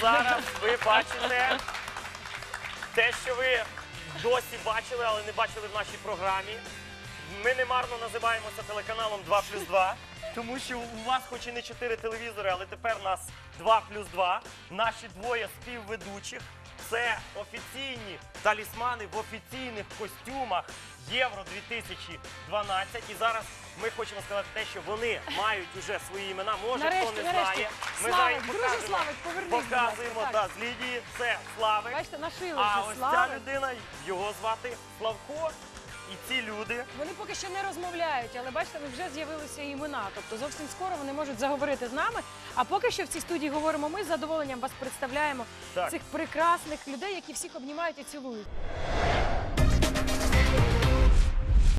зараз ви бачите те, що ви досі бачили, але не бачили в нашій програмі. Ми немарно називаємося телеканалом 2 плюс 2, тому що у вас хоч і не 4 телевізори, але тепер нас 2 плюс 2. Наші двоє співведучих. Це офіційні талісмани в офіційних костюмах Євро 2012. І зараз ми хочемо сказати те, що вони мають уже свої імена. Може, Нарешті, хто не нарешті. знає. Ми Славик, зараз друже покажемо, Славик, повернись, будь ласка, показуємо так. да, з Лідії. Це Славик. Бачите, нашили А вже ось ця людина, його звати Славко. І ці люди. Вони поки що не розмовляють, але бачите, вже з'явилися імена. Тобто зовсім скоро вони можуть заговорити з нами. А поки що в цій студії говоримо ми з задоволенням вас представляємо Так. цих прекрасних людей, які всіх обнімають і цілують.